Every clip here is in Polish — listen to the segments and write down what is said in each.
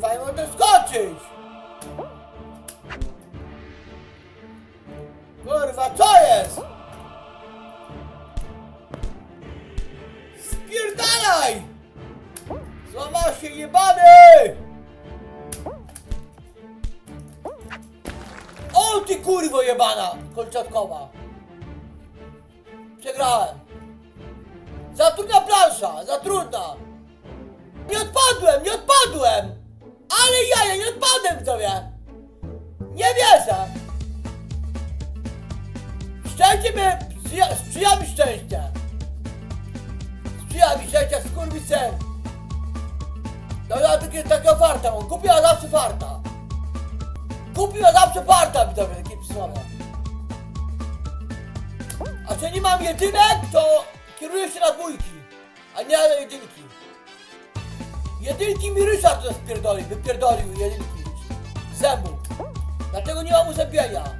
Kurwa, nie mogę skoczyć! Kurwa, co jest? Spierdalaj! Złamał się jebany! O ty kurwo jebana! Kolczatkowa! Przegrałem! Za trudna plansza! Za trudna! Nie odpadłem! Nie odpadłem! Odpadłem sobie! Nie wierzę! Szczęście mnie sprzyja, mi szczęście! Sprzyja mi szczęście, skurwysyn! No ja takie, takiego farta mam, kupiła zawsze farta! Kupiła zawsze farta mi tobie, takie przysłowie! A że nie mam jedynek, to kieruję się na dwójki, a nie na jedynki. Jedynki mi Ryszard rozpierdolił, wypierdolił jedynki zębów. Dlatego nie mam uzębienia.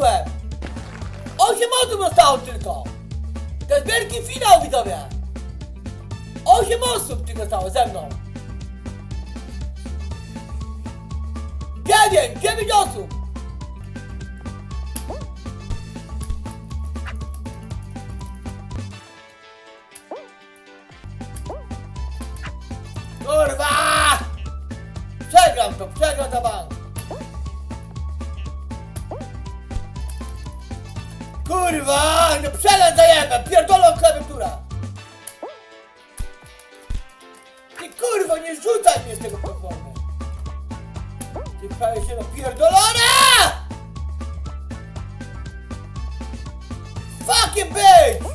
Odpadłem! Osiem osób zostało tylko! To jest wielki finał, widzowie! Osiem osób tylko zostało ze mną! Dziewięć! Dziewięć osób! Kurwa! Przegram to, przegram to bank! Kurwa! No przegram zajebę! Pierdolą klawiatura! Ty kurwa, nie rzucaj mnie z tego platformy! Ty prawie się napierdolona! Fucking bitch!